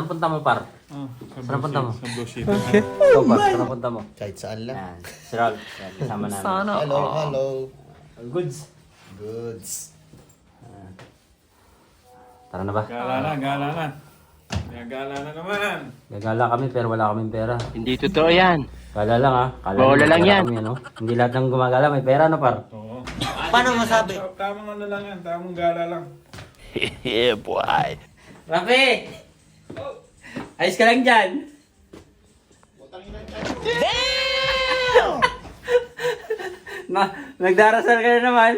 Saan punta mo, par? Ah, Saan punta mo? Sa Blue City. Ikaw, par. Saan punta mo? Kahit saan lang. Yan. Si Ralph. Yan, kasama namin. Sana Hello, hello. Goods. Goods. Tara na ba? Gala na, gala na. Gala na naman. Gagala kami pero wala kaming pera. Hindi totoo yan. Gala lang ha. Kala Bola lang yan. Kami, ano? Hindi lahat ng gumagala may pera no par. Oo. Paano masabi? Ta- Tamang ano lang yan, tamang gala lang. yeah, boy. Rafi! Ayos ka lang dyan. Na, nagdarasal ka na naman.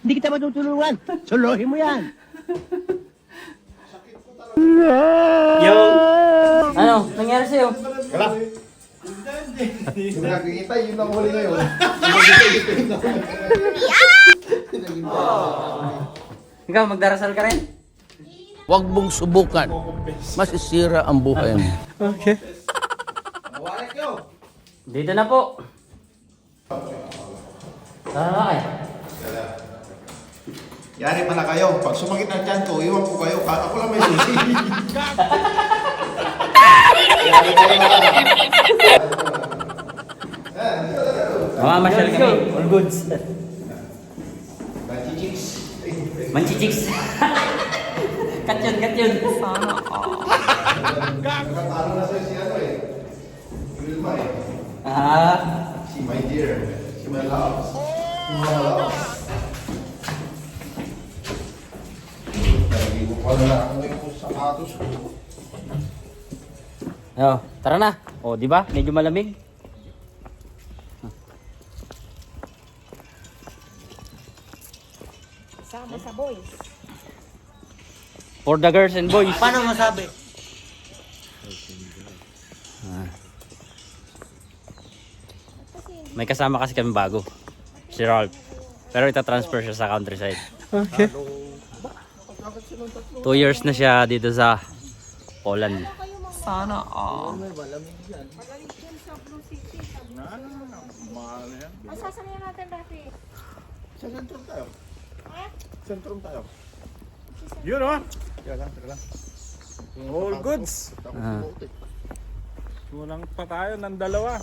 Hindi kita matutulungan. Suluhin mo yan. Yo! Ano? Nangyari sa'yo? Wala. Hindi nakikita, yun ang huli ngayon. Ikaw, magdarasal ka rin? Huwag mong subukan. Masisira ang buhay mo. Dito na po. Tara na kayo. Yari pala kayo. Pag sumakit ang tiyan ko, iwan ko kayo. Ako lang may susi. Mamamasyal kami. All goods. Manchichicks. Manchichicks. cut yun, cut yun. Sana all. Nakatalo na sa'yo si ano eh. Wilma eh. Ah. Si my dear. Si my love. Si my love. Hindi ko pala na ako yung sapatos ko. Oh, tara na. Oh, di ba? Medyo malamig. Sama sa boys. For the girls and boys. Paano masabi? May kasama kasi kami bago. Si Ralph. Pero ita-transfer siya sa countryside. Okay. Two years na siya dito sa Poland. Sana all. Ang sasamayan natin, Rafi. Sa sentrum tayo. Ha? Sentrum tayo. Yun oh. Teka lang, teka lang. All goods. Ah. Kulang pa tayo ng dalawa.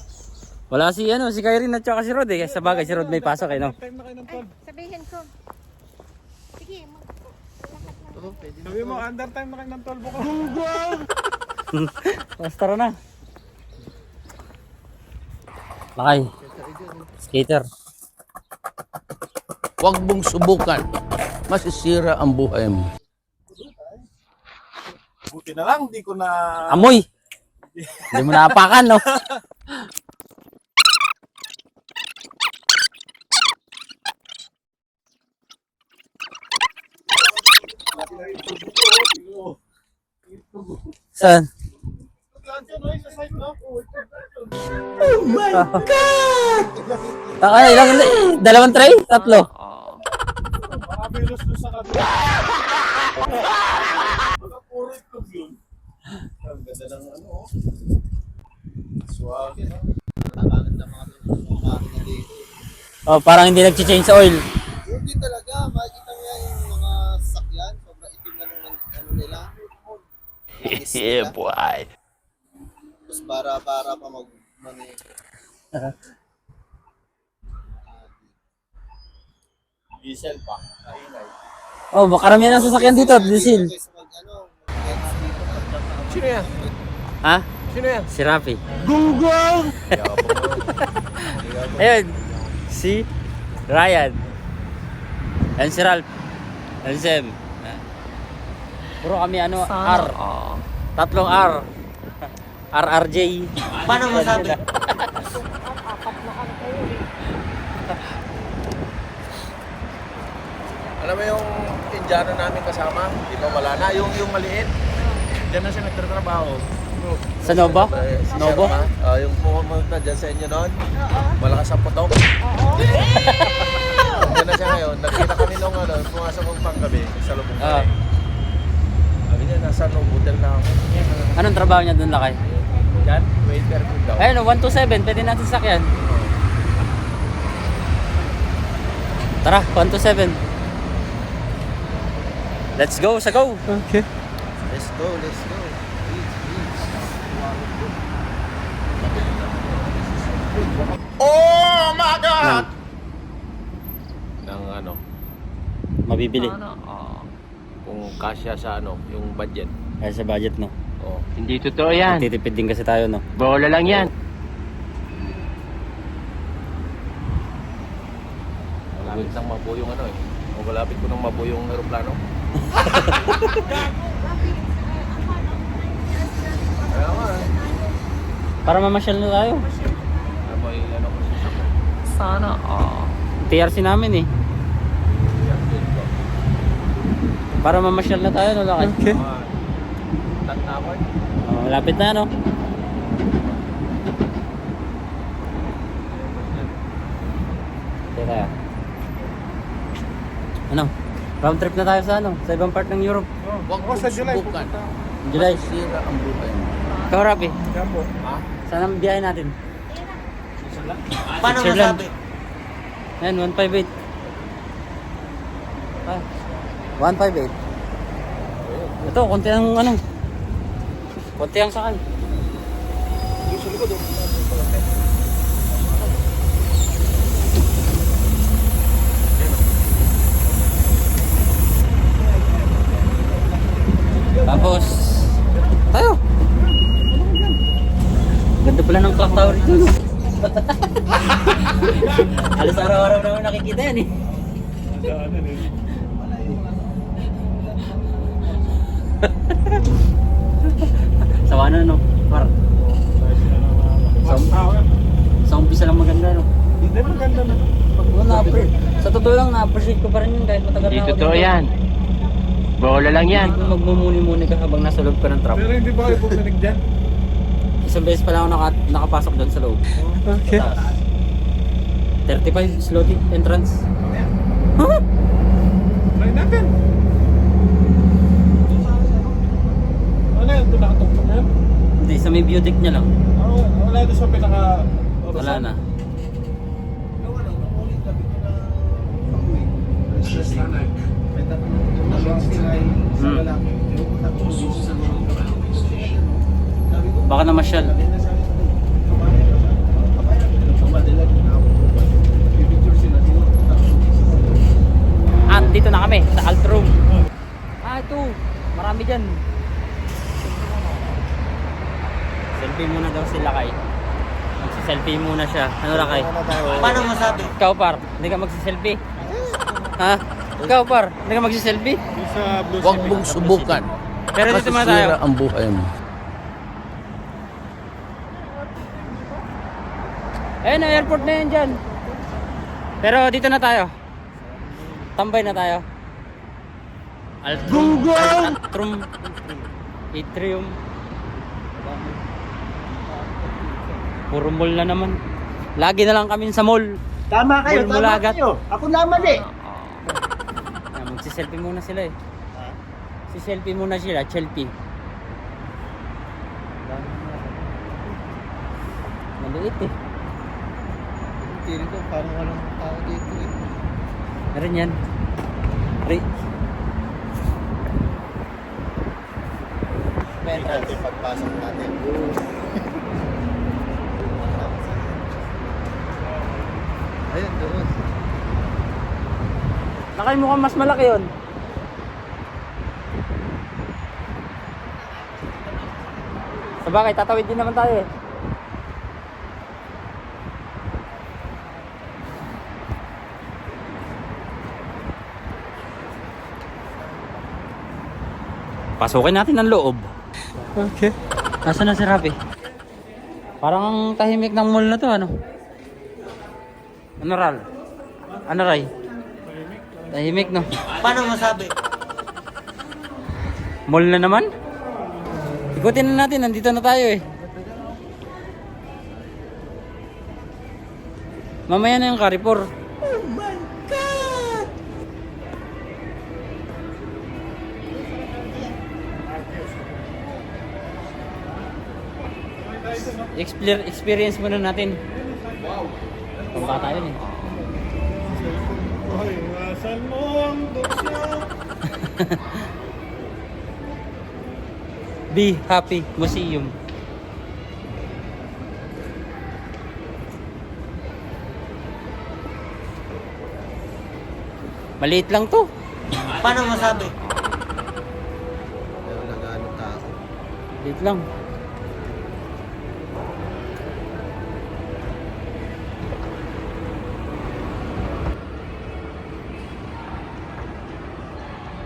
Wala si ano, si Kyrene at saka si Rod eh. Sa bagay si Rod may pasok eh, no? Time na kayo ng Ay, sabihin ko. Sige, mag... lahat na. Sabi mo, under time na kayo ng 12 ko. Tapos tara na. Lakay. Skater. Huwag mong subukan. Masisira ang buhay mo. Buti na lang, di ko na... Amoy! Hindi mo naapakan, no? Saan? Oh my God! Taka, ilang, dalawang tray? Tatlo? sa kabila. Baka puro itlog yun. Ang ganda ng ano oh. Swag, no? Takalan na mga mga dito. Oh, parang hindi nag-change oil. Hindi talaga. Makikita mo yan yung mga sakyan. Sobrang itim na nung ano nila. Yeah, boy. Tapos bara-bara pa mag... mani. Diesel pa. Kainay. Oh, makaramihan ang sasakyan dito, diesel. Ano. Sino yan? Ha? Sino yan? Si Rafi. Gunggong! Ayun, si Ryan. And si Ralph. And si Em. Puro kami ano, R. Tatlong R. RRJ. Paano masabi? Alam mo yung Indiano namin kasama, di ba wala na, yung, yung maliit. Diyan na siya nagtatrabaho. Sa Nova? Eh, si Novo? Sherma, ah, yung pumunta dyan sa inyo noon, malakas ang putok. Diyan na siya ngayon, nagkita kami nung ano, pumasok kong panggabi sa lubong Ah. kami. Sabi niya, nasa Novotel na ako. Anong trabaho niya doon lakay? Yan, waiter ko daw. Ayun, oh, 127. Pwede natin sakyan. Tara, 127. Let's go, sa go. Let's go, let's go. Please. Oh my God! Ng ano? Mabibili. Ano? Oh. Kung kasya sa ano, yung budget. Ay, sa budget, no? Oo. Hindi totoo yan. Titipid din kasi tayo, no? Bola lang yan. Malapit nang mabuo yung ano eh. O malapit ko nang mabuo yung aeroplano. Para mamasyal na tayo. Sa. Sana all. TRC namin, eh. Para mamasyal na tayo, no, Lakay? Okay. Tatawag. Oh, malapit na, no? Tayo. Ano? Round trip na tayo sa ano? Sa ibang part ng Europe. Huwag mo subukan. July. Masisira ang buhay mo. Ikaw, Rapi. Kaya po. Ha? Saan ang biyahe natin? Paano masabi? Ayan, 158. Ah, 158. Ito, konti ang ano. Konti ang sakay. Tapos, tayo. Ganda pala ng clock tower dito. no? Halos araw-araw naman nakikita yan eh. Daanan eh. Sawa na no? Par. Sa, sa umpisa lang maganda no? Hindi maganda na. Pag na-appreciate. Sa totoo lang na-appreciate ko pa rin yun kahit matagal Hindi na ako totoo dito. yan. Bola lang yan. Hindi ko magmumuni-muni ka habang nasa loob ka ng trap. Pero hindi ba kayo bumalik dyan? Isang beses pala ako naka, nakapasok doon sa loob. Okay. Sa taas. 35 slotty entrance. Huh? Try natin. Ano yan? Doon nakatuktok na yan? Hindi, sa may deck niya lang. Ah, wala doon sa pinaka... Wala na. Hmm. Baka na masyal. At dito na kami sa alt room. Ah, ito. Marami dyan. Selfie muna daw sila kay. Magsiselfie muna siya. Ano ra kay? Paano masabi? Ikaw par, hindi ka magsiselfie. Ha? Ikaw par, hindi ka magsiselfie. Huwag mong subukan. Pero dito muna tayo. Ang buhay mo. Ayun, na airport na yan dyan. Pero dito na tayo. Tambay na tayo. Altrum. Altrum. Atrium. Puro mall na naman. Lagi na lang kami sa mall. Tama kayo, tama Bulbulagat. kayo. Ako naman eh. Ah, magsiselfie muna sila eh. Si selfie muna sila, selfie. Maliit eh. Feeling ko parang walang tao dito. Meron yan. Re Natin pagpasok natin. Ayun, doon. Nakay mukhang mas malaki yon. Sabagay, tatawid din naman tayo eh. Pasukin natin ang loob. Okay. Nasaan na si Rafi? Parang ang tahimik ng mall na to, ano? Ano, Ral? Ano, Ray? Tahimik, no? Paano masabi? Mall na naman? Ikutin na natin, nandito na tayo eh. Mamaya na yung Carrefour. Explore, experience muna natin. Wow. Pambata yun eh. Ay, wasan mo ang. Be Happy Museum. Maliit lang to. Paano masabi? Dito lang.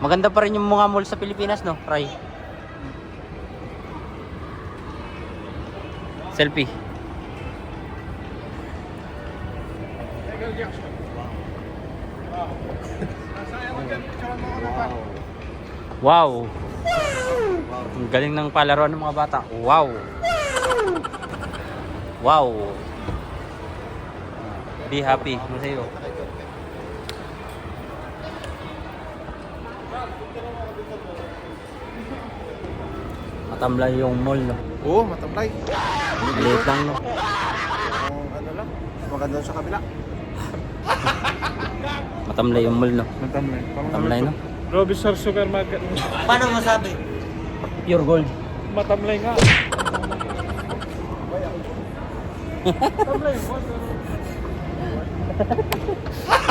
Maganda pa rin yung mga mall sa Pilipinas, no, Ray? Selfie. Wow. Ang galing ng palaro ng mga bata. Wow. Wow. Be happy. Ano Matamlay yung mall, no? Oo, matamlay. Maliit lang, no? Ang ano lang, maganda sa kabila. Matamlay yung mall, no? Matamlay. Parang Matamlay, no? Robinson Supermarket. Paano masabi? Pure gold. Matamlay nga.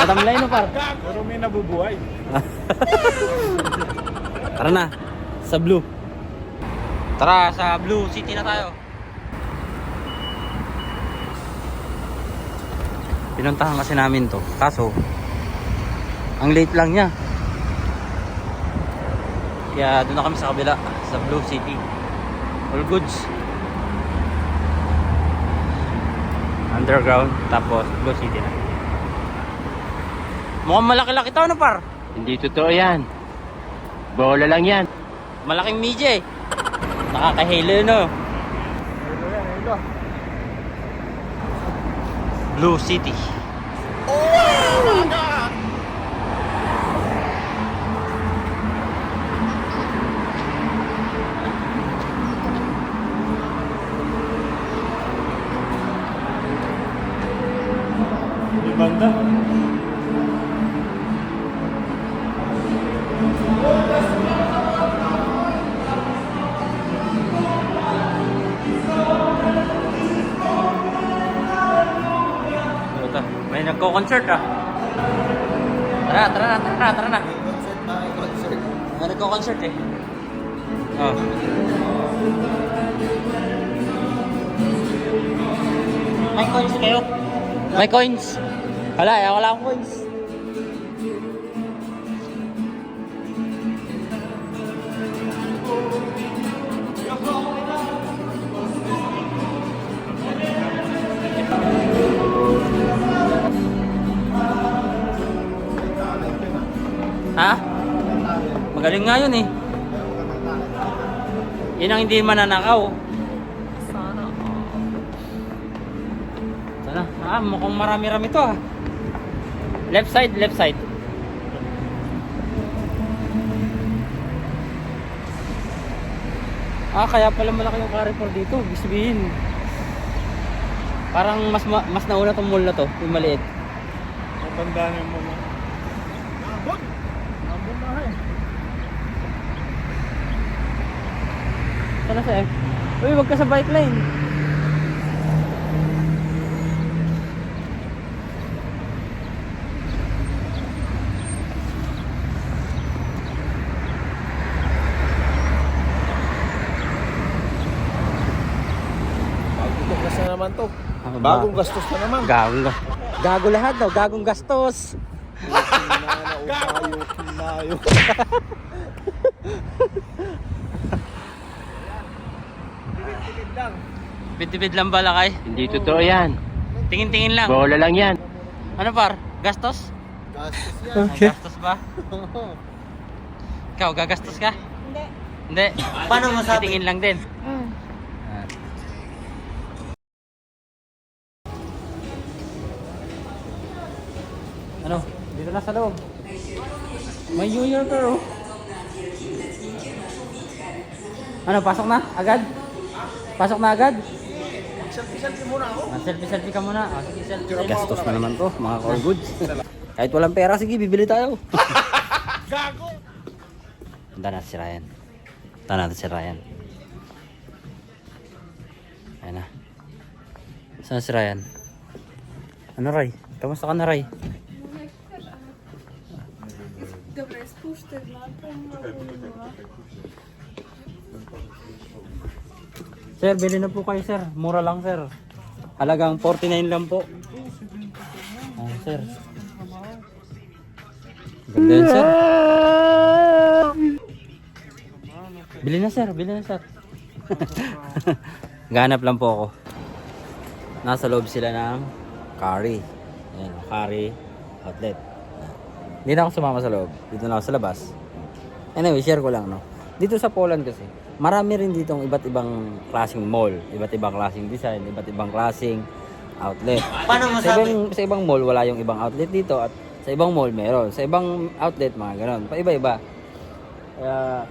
Matamlay, no, par? Pero may nabubuhay. Tara na. Sa Blue. Tara, sa Blue City na tayo. Pinuntahan kasi namin to. Kaso, ang late lang niya. Kaya doon na kami sa kabila, sa Blue City. All goods. Underground, tapos Blue City na. Mukhang malaki-laki to, ano par? Hindi totoo yan. Bola lang yan. Malaking media eh. Nakakahilo no. Blue City. May coins kayo? May coins. Wala, eh, wala akong coins. Ha? Magaling nga yun eh. Yun ang hindi mananakaw. Ah, mukhang marami-rami to ah. Left side, left side. Ah, kaya pala malaki yung Carrefour dito. Ibig sabihin. Parang mas ma- mas nauna tong mall na to, yung maliit. Matanda na yung mga. Sana siya eh. Uy, wag ka sa bike lane. Bagong gastos na naman to. Ano ba? Bagong gastos na naman. Gagong ga- Gago lahat daw, gagong gastos. Kinayo, kinayo. Bitibid lang ba lakay? Hindi totoo yan. Tingin-tingin lang. Bola lang yan. Ano par? Gastos? Gastos yan. Ah, gastos ba? Ikaw, gagastos ka? Hindi. Hindi. Paano masabi? Titingin lang din. Mm. Dito na sa loob. May New Yorker oh. Ano, pasok na? Agad? Pasok na agad? Selfie-selfie muna ako. Ah, selfie-selfie ka muna. Ah, sige, selfie. Gastos na naman to, mga core goods. Kahit walang pera, sige, bibili tayo. Gago! Punta natin si Ryan. Punta natin si Ryan. Ayan na. Saan si Ryan? Ano, Ray? Kamusta ka na, Ray? Dobra, jest półsztywna, pełna gumna. Sir, bili na po kayo sir. Mura lang sir. Halagang 49 lang po. Oh, sir. Ganda yun, sir. Bili na sir, bili na sir. Ganap lang po ako. Nasa loob sila ng curry. Ayan, curry outlet. Hindi na ako sumama sa loob. Dito na ako sa labas. Anyway, share ko lang, no? Dito sa Poland kasi, marami rin ditong iba't ibang klaseng mall, iba't ibang klaseng design, iba't ibang klaseng outlet. Paano mo sa ibang, sa ibang mall, wala yung ibang outlet dito at sa ibang mall meron. Sa ibang outlet, mga ganon. Paiba-iba. Kaya,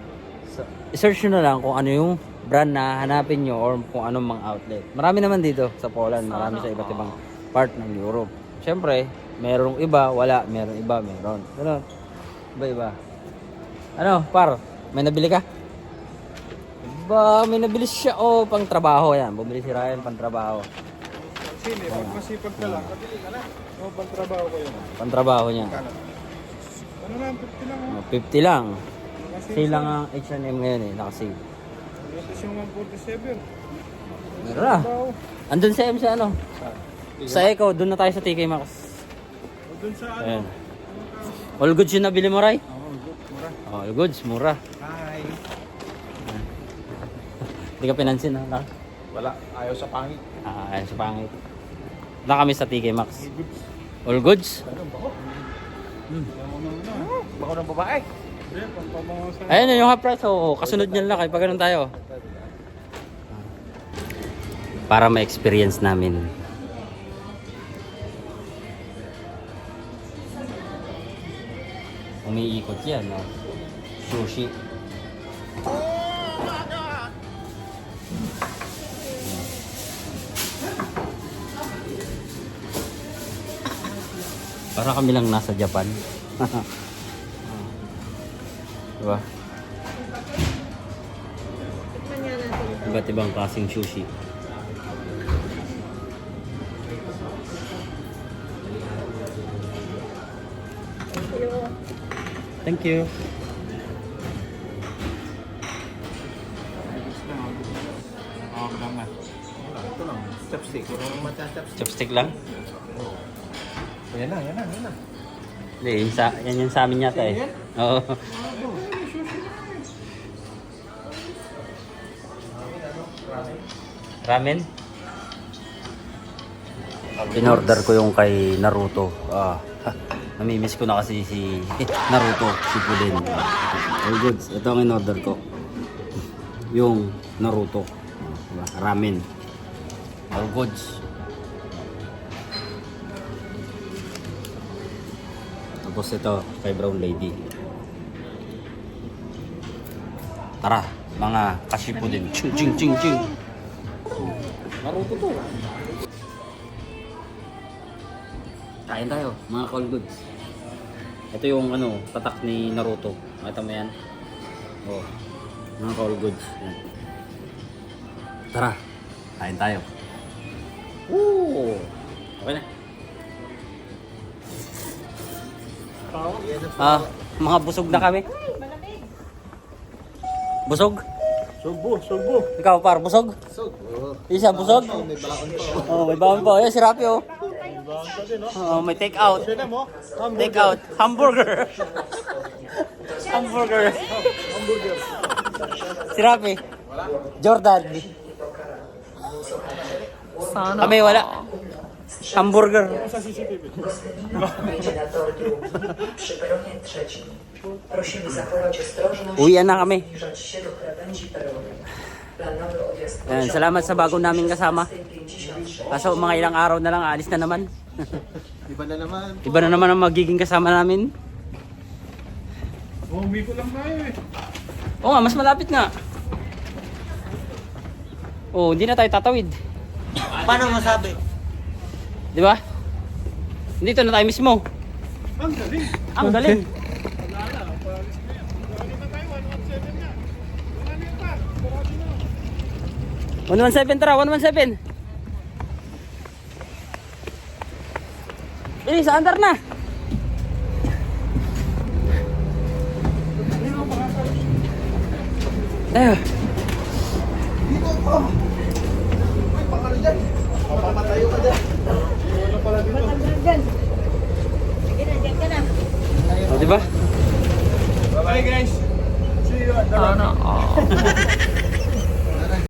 so, search nyo na lang kung ano yung brand na hanapin nyo or kung anong mga outlet. Marami naman dito sa Poland, marami sa iba't ibang part ng Europe. Siyempre, merong iba, wala, merong iba, meron. Ganon. Iba-iba. Ano, par? May nabili ka? Ba, may nabili siya. Oh, pang trabaho yan. Bumili si Ryan pang trabaho. Sili, pag masipag ka lang, kabili ka na. O, pagtrabaho ko yun. Pang trabaho niya. Ano lang, 50 lang. Oh, 50 lang. Sale lang ang H&M ngayon eh, nakasale. Tapos yung 147. Meron na. Andun sa M sa ano? Sa Echo, doon na tayo sa TK Maxx. Dun sa ano. Ayan. All goods yung nabili mo, Ray? Oh, all goods, mura. Hi. Hindi ka pinansin, ha? Wala, ayaw sa pangit. Ah, ayan, sa pangit. Na kami sa TK Maxx. All goods? Bako ng babae. Hindi, pampabango sa... Ayun yung half price. Oo, kasunod niyan lang. Pag ganun tayo. Para ma-experience namin. Umiikot yan, no? Sushi. Para kami lang nasa Japan. diba? Iba't ibang klaseng sushi. Thank you. Oh, lang na. Ito lang, chopstick. Chopstick lang? Yan na, yan na, yan na. Hindi, yun sa, yan yung sa amin yata eh. Oo. Ramen? In-order ko yung kay Naruto. Ah, namimiss ko na kasi si Naruto, si Pudin. All goods. Ito ang in-order ko. Yung Naruto. Diba? Ramen. All goods. Tapos ito, kay Brown Lady. Tara, mga kashipo din. Ching, ching, ching, ching. Naruto to. Kain tayo, mga call goods. Ito yung ano, tatak ni Naruto. Makita mo yan? Oh, mga call goods. Yan. Tara, kain tayo. Woo! Okay na. Ah, mga busog na kami. Busog? Sugbo, sugbo. Ikaw par, busog? Isa busog? May baon pa. Oh, may bawang pa. Ayan si Rapi oh. Oh, may take out. Take out. Hamburger. Hamburger. Si Rapi. Jordan. Sana. Kami wala. Hamburger. Uwian na kami. Ayan, salamat sa bago naming kasama. 56. Kaso mga ilang araw na lang, alis na naman. Iba na naman. Iba na naman ang magiging kasama namin. Oh, umiko lang tayo eh. Oo nga, mas malapit nga. Oo, hindi na tayo tatawid. Paano masabi? Di ba? Dito na tayo mismo. Ang galing. Ang galing. Wala na, paalis na yan. Wala na tayo, 117 na. Wala na pa, sarado na. 117 tara, 117. Bilis, andar na. Tayo. Dito pa. Uy, pakalo dyan. Papamatayo ka dyan. O, diba? Bye guys. See you at the Sana all.